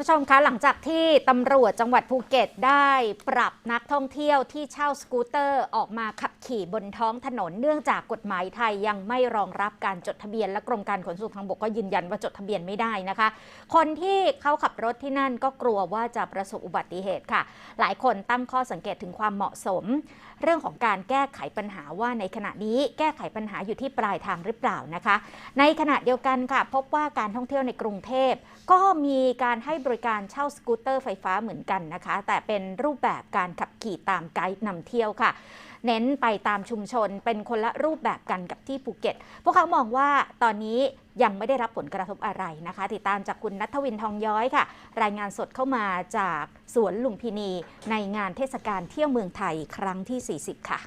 ผู้ชมคะหลังจากที่ตำรวจจังหวัดภูเก็ตได้ปรับนักท่องเที่ยวที่เช่าสกูตเตอร์ออกมาขับขี่บนท้องถนน เนื่องจากกฎหมายไทยยังไม่รองรับการจดทะเบียนและกรมการขนส่งทางบกก็ยืนยันว่าจดทะเบียนไม่ได้นะคะ คนที่เขาขับรถที่นั่นก็กลัวว่าจะประสบอุบัติเหตุค่ะ หลายคนตั้งข้อสังเกตถึงความเหมาะสม เรื่องของการแก้ไขปัญหาว่าในขณะนี้แก้ไขปัญหาอยู่ที่ปลายทางหรือเปล่านะคะ ในขณะเดียวกันค่ะ พบว่าการท่องเที่ยวในกรุงเทพก็มีการให้บริการเช่าสกูตเตอร์ไฟฟ้าเหมือนกันนะคะ แต่เป็นรูปแบบการขับขี่ตามไกด์นำเที่ยวค่ะ เน้นไปตามชุมชนเป็นคนละรูปแบบกันกับที่ภูเก็ต พวกเขามองว่าตอนนี้ยังไม่ได้รับผลกระทบอะไรนะคะ ติดตามจากคุณนัทวินทองย้อยค่ะ รายงานสดเข้ามาจากสวนลุมพินี ในงานเทศกาลเที่ยวเมืองไทยครั้งที่ 40 ค่ะ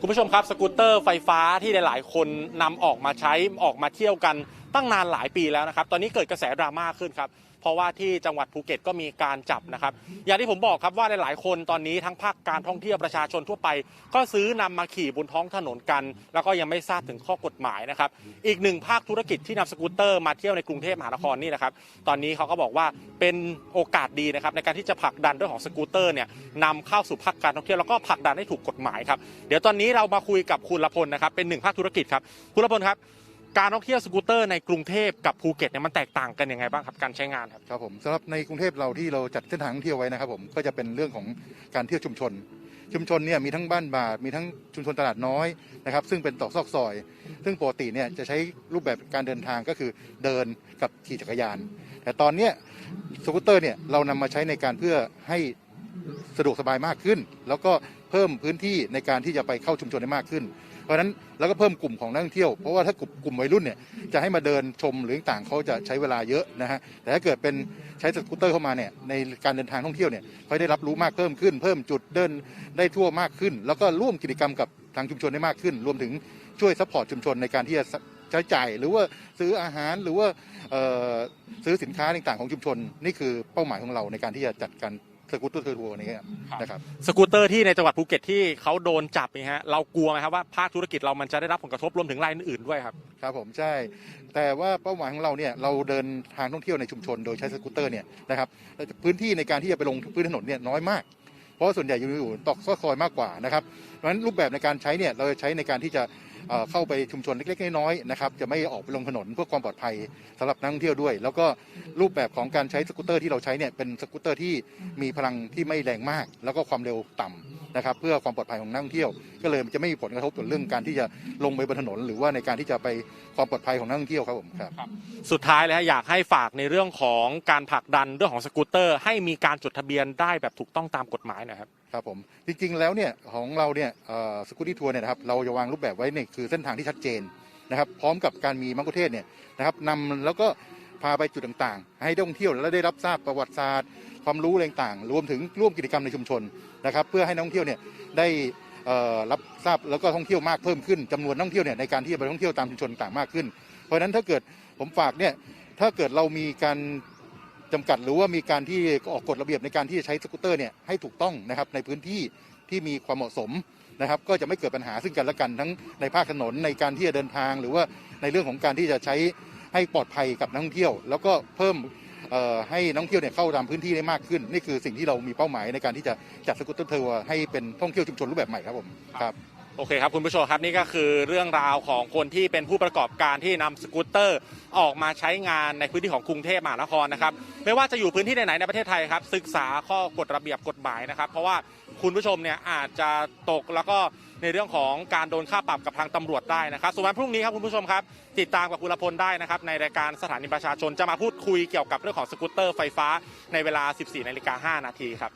คุณผู้ชมครับสกูตเตอร์ไฟฟ้าที่หลาย ๆ คนนำออกมาใช้ออกมาเที่ยวกัน ตั้งนานหลายปีแล้วนะครับ ตอนนี้เกิดกระแสดราม่าขึ้นครับ เพราะว่าที่จังหวัดภูเก็ตก็มีการจับนะครับ อย่างที่ผมบอกครับว่าหลายๆคนตอนนี้ทั้งภาคการท่องเที่ยวประชาชนทั่วไป ก็ซื้อนำมาขี่บนท้องถนนกัน แล้วก็ยังไม่ทราบถึงข้อกฎหมายนะครับ อีกหนึ่งภาคธุรกิจที่นำสกูตเตอร์มาเที่ยวในกรุงเทพมหานครนี่นะครับ ตอนนี้เขาก็บอกว่าเป็นโอกาสดีนะครับในการที่จะผลักดันเรื่องของสกูตเตอร์เนี่ยนำเข้าสู่ภาคการท่องเที่ยวแล้วก็ผลักดันให้ถูกกฎหมายครับ เดี๋ยวตอนนี้เรามาคุยกับคุณละพลนะครับ เป็นหนึ่งภาคธุรกิจครับ คุณละพลครับ การท่องเที่ยวสกูตเตอร์ในกรุงเทพกับภูเก็ตเนี่ยมันแตกต่างกันยังไงบ้างครับการใช้งานครับครับผมสำหรับในกรุงเทพเราที่เราจัดเส้นทางท่องเที่ยวไว้นะครับผมก็จะเป็นเรื่องของการเที่ยวชุมชน ชุมชนเนี่ยมีทั้งบ้านบาทมีทั้งชุมชนตลาดน้อยนะครับซึ่งเป็นตอกซอกซอย ซึ่งปกติเนี่ยจะใช้รูปแบบการเดินทางก็คือเดินกับขี่จักรยาน แต่ตอนเนี้ยสกูตเตอร์เนี่ยเรานำมาใช้ในการเพื่อให้ สะดวกสบายมากขึ้น แล้วก็เพิ่มพื้นที่ในการที่จะไปเข้าชุมชนได้มากขึ้น เพราะฉะนั้นแล้วก็เพิ่มกลุ่มของนักท่องเที่ยวเพราะว่าถ้ากลุ่มกลุ่มวัยรุ่นเนี่ยจะให้มาเดินชมหรือต่างเขาจะใช้เวลาเยอะนะฮะแต่ถ้าเกิดเป็นใช้สกูตเตอร์เข้ามาเนี่ยในการเดินทางท่องเที่ยวเนี่ยเขาได้รับรู้มากเพิ่มขึ้น เพิ่มจุดเดินได้ทั่วมากขึ้น แล้วก็ร่วมกิจกรรมกับทางชุมชนได้มากขึ้น รวมถึงช่วยซัพพอร์ตชุมชนในการที่จะใช้จ่ายหรือว่าซื้ออาหารหรือว่าซื้อสินค้าต่างๆของชุมชน นี่คือเป้าหมายของเราในการที่จะจัดการ สกูตเตอร์ทัวร์นี้นะครับสกูตเตอร์ที่ในจังหวัดภูเก็ตที่เขาโดนจับเนี่ยฮะเรากลัวไหมครับว่าภาคธุรกิจเรามันจะได้รับผลกระทบรวมถึงรายอื่นๆด้วยครับครับผมใช่ แต่ว่าเป้าหมายของเราเนี่ยเราเดินทางท่องเที่ยวในชุมชนโดยใช้สกูตเตอร์เนี่ยนะครับแล้วพื้นที่ในการที่จะไปลงพื้นถนนเนี่ยน้อยมากเพราะว่าส่วนใหญ่อยู่อยู่ตอกซอกซอยมากกว่านะครับเพราะฉะนั้นรูปแบบในการใช้เนี่ยเราจะใช้ในการที่จะ เอ่อเข้าไปชุมชนเล็กๆน้อยๆนะครับจะไม่ออกไปลงถนนเพื่อความปลอดภัยสำหรับนักท่องเที่ยวด้วย แล้วก็รูปแบบของการใช้สกูตเตอร์ที่เราใช้เนี่ยเป็นสกูตเตอร์ที่มีพลังที่ไม่แรงมาก แล้วก็ความเร็วต่ำนะครับเพื่อความปลอดภัยของนักท่องเที่ยว ก็เลยจะไม่มีผลกระทบต่อเรื่องการที่จะลงไปบนถนน หรือว่าในการที่จะไปความปลอดภัยของนักท่องเที่ยวครับผมครับสุดท้ายเลยฮะอยากให้ฝากในเรื่องของการผลักดันเรื่องของสกูตเตอร์ ให้มีการจดทะเบียนได้แบบถูกต้องตามกฎหมายหนะครับครับผมจริงๆแล้วเนี่ยของเราเนี่ยสกูตี้ทัวร์เนี่ยนะครับเราจะวางรูปแบบไว้เนี่ยคือเส้นทางที่ชัดเจนนะครับ พร้อมกับการมีมังคุเทศเนี่ยนะครับนำแล้วก็พาไปจุดต่างๆ ให้ท่องเที่ยวและได้รับทราบประวัติศาสตร์ ความรู้อะไรต่างๆ รวมถึงร่วมกิจกรรมในชุมชนนะครับ เพื่อให้นักท่องเที่ยวเนี่ยได้รับทราบแล้วก็ท่องเที่ยวมากเพิ่มขึ้นจำนวนนักท่องเที่ยวเนี่ยในการที่จะไปท่องเที่ยวตามชุมชนต่างมากขึ้น เพราะฉะนั้นถ้าเกิดผมฝากเนี่ยถ้าเกิดเรามีการจำกัดหรือว่ามีการที่ออกกฎระเบียบในการที่จะใช้สกูตเตอร์เนี่ยให้ถูกต้องนะครับในพื้นที่ที่มีความเหมาะสม นะครับก็จะไม่เกิดปัญหาซึ่งกันและกันทั้งในภาคถนนในการที่จะเดินทาง หรือว่าในเรื่องของการที่จะใช้ให้ปลอดภัยกับนักท่องเที่ยว แล้วก็เพิ่มให้นักท่องเที่ยวเนี่ยเข้าตามพื้นที่ได้มากขึ้น นี่คือสิ่งที่เรามีเป้าหมายในการที่จะจัดสกุตเตอร์ทัวร์ให้เป็นท่องเที่ยวชุมชนรูปแบบใหม่ครับผมครับ โอเคครับคุณผู้ชมครับนี่ก็คือเรื่องราวของคนที่เป็นผู้ประกอบการที่นำสกูตเตอร์ออกมาใช้งานในพื้นที่ของกรุงเทพมหานครนะครับไม่ว่าจะอยู่พื้นที่ไหนในประเทศไทยครับ ศึกษาข้อกฎระเบียบกฎหมายนะครับ เพราะว่าคุณผู้ชมเนี่ยอาจจะตกแล้วก็ในเรื่องของการโดนค่าปรับกับทางตำรวจได้นะครับส่วนวันพรุ่งนี้ครับคุณผู้ชมครับ ติดตามกับคุณละพลได้นะครับในรายการสถานีประชาชนจะมาพูดคุยเกี่ยวกับเรื่องของสกูตเตอร์ไฟฟ้าในเวลา 14นาฬิกา5นาทีครับ